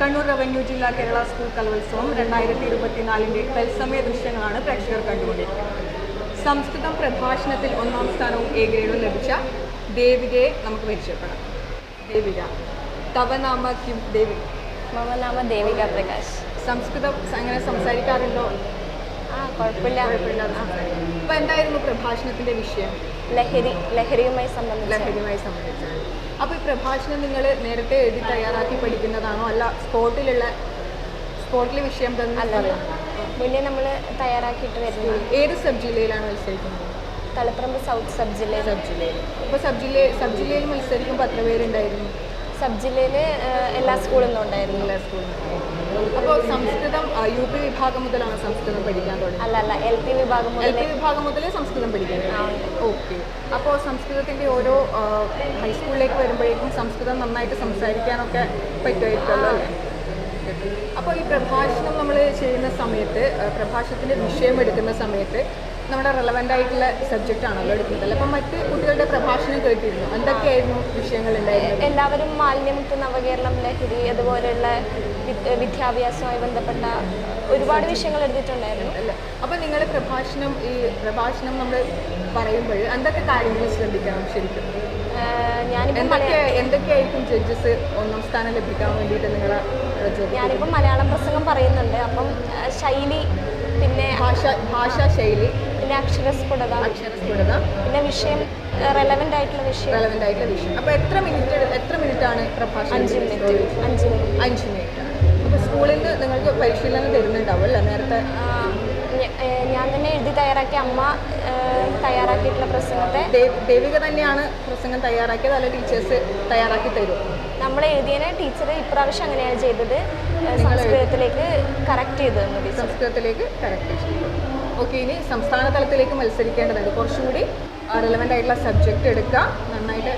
Kannur revenue ജില്ലാ Kerala school കലോത്സവം രണ്ടായിരത്തി ഇരുപത്തിനാലിന്റെ തത്സമയ ദൃശ്യങ്ങളാണ് പ്രേക്ഷകർ കണ്ടുകൊണ്ടിരിക്കുന്നത്. സംസ്കൃതം പ്രഭാഷണത്തിൽ ഒന്നാം സ്ഥാനവും എ ഗ്രേഡും ലഭിച്ച ദേവികയെ നമുക്ക് പരിചയപ്പെടാം. ദേവിക തവനാമ കിം ദേവിക മമ നാമ ദേവിക പ്രകാശ്. സംസ്കൃതം അങ്ങനെ സംസാരിക്കാറുണ്ടോ? സംസാരിക്കും എന്തായിരുന്നു പ്രഭാഷണത്തിന്റെ വിഷയം? ലഹരി ലഹരിയുമായി സംബന്ധിച്ച്. ലഹരിയുമായി സംബന്ധിച്ചാണ് അപ്പോൾ ഈ പ്രഭാഷണം നിങ്ങൾ നേരത്തെ എഴുതി തയ്യാറാക്കി പഠിക്കുന്നതാണോ? അല്ല സ്പോട്ടിലുള്ള സ്പോട്ടിലെ വിഷയം തന്നെ മുന്നേ നമ്മൾ തയ്യാറാക്കിയിട്ട് വരുന്നത് ഏത് സബ് ജില്ലയിലാണ് മത്സരിക്കുന്നത്? തലപ്പറമ്പ് സൗത്ത് സബ് ജില്ലയിൽ സബ് ജില്ലയിൽ അപ്പോൾ സബ് ജില്ല സബ് ജില്ലയിൽ മത്സരിക്കുമ്പോൾ എത്ര പേരുണ്ടായിരുന്നു? സബ് ജില്ലയിൽ എല്ലാ സ്കൂളിൽ നിന്നും ഉണ്ടായിരുന്നു. എല്ലാ സ്കൂളിൽ അപ്പോൾ സംസ്കൃതം യു പി വിഭാഗം മുതലാണ് സംസ്കൃതം പഠിക്കാൻ തുടങ്ങി അല്ല അല്ല എൽ പി വിഭാഗം എൽ പി വിഭാഗം മുതലേ സംസ്കൃതം പഠിക്കാൻ. ഓക്കെ. അപ്പോൾ സംസ്കൃതത്തിന്റെ ഓരോ ഹൈസ്കൂളിലേക്ക് വരുമ്പോഴേക്കും സംസ്കൃതം നന്നായിട്ട് സംസാരിക്കാനൊക്കെ പറ്റുമായിരിക്കുമല്ലോ അല്ലേ? അപ്പോൾ ഈ പ്രഭാഷണം നമ്മൾ ചെയ്യുന്ന സമയത്ത് പ്രഭാഷണത്തിന്റെ വിഷയം എടുക്കുന്ന സമയത്ത് നമ്മുടെ റെലവെന്റ് ആയിട്ടുള്ള സബ്ജക്റ്റ് ആണല്ലോ എടുക്കുന്നത്. അപ്പം മറ്റ് കുട്ടികളുടെ പ്രഭാഷണം കേട്ടിരുന്നു? എന്തൊക്കെയായിരുന്നു വിഷയങ്ങൾ എല്ലാവരും മാലിന്യമുക്ത നവകേരളം ലഹരി അതുപോലെയുള്ള വിദ്യാഭ്യാസവുമായി ബന്ധപ്പെട്ട ഒരുപാട് വിഷയങ്ങൾ എടുത്തിട്ടുണ്ടായിരുന്നു. അല്ലേ അപ്പോൾ നിങ്ങൾ പ്രഭാഷണം ഈ പ്രഭാഷണം നമ്മൾ പറയുമ്പോൾ എന്തൊക്കെ കാര്യങ്ങൾ ശ്രദ്ധിക്കണം ശരിക്കും? എന്തൊക്കെ എന്തൊക്കെയായിരിക്കും ജഡ്ജസ് ഒന്നാം സ്ഥാനം ലഭിക്കാൻ വേണ്ടിയിട്ട് നിങ്ങൾ ഞാനിപ്പോൾ മലയാളം പ്രസംഗം പറയുന്നുണ്ട്. അപ്പം ശൈലി പിന്നെ ഭാഷ ഭാഷാ ശൈലി അക്ഷരസ്ഫുടത. അക്ഷരസ്ഫുടത. പിന്നെ വിഷയം റെലവെന്റ് ആയിട്ടുള്ള വിഷയം. റെലവെന്റ് ആയിട്ടുള്ള വിഷയം. അപ്പോൾ എത്ര മിനിറ്റ് എത്ര മിനിറ്റ് ആണ് പ്രഭാഷണം അഞ്ച് മിനിറ്റ് അഞ്ച് മിനിറ്റ് അഞ്ച് മിനിറ്റ് അപ്പോൾ സ്കൂളിൽ നിന്ന് നിങ്ങൾക്ക് പരിശീലനം തരുന്നുണ്ടാവും അല്ലേ നേരത്തെ? ഞാൻ തന്നെ എഴുതി തയ്യാറാക്കിയ അമ്മ തയ്യാറാക്കിയിട്ടുള്ള പ്രസംഗത്തെ ദേവ്- ദേവിക തന്നെയാണ് പ്രസംഗം തയ്യാറാക്കിയത്. അല്ല ടീച്ചേഴ്സ് തയ്യാറാക്കി തരും. നമ്മൾ എഴുതിയതിനെ ടീച്ചർ ഇപ്രാവശ്യം അങ്ങനെയാണ് ചെയ്തത്. സംസ്കൃതത്തിലേക്ക് കറക്റ്റ് ചെയ്തു തന്നു സംസ്കൃതത്തിലേക്ക് കറക്റ്റ് ചെയ്തു. ഓക്കെ ഇനി സംസ്ഥാന തലത്തിലേക്ക് മത്സരിക്കേണ്ടതുണ്ട് കുറച്ചുകൂടി റിലവന്റ് ആയിട്ടുള്ള സബ്ജക്റ്റ് എടുക്കുക. നന്നായിട്ട്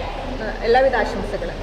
എല്ലാവിധ ആശംസകളും.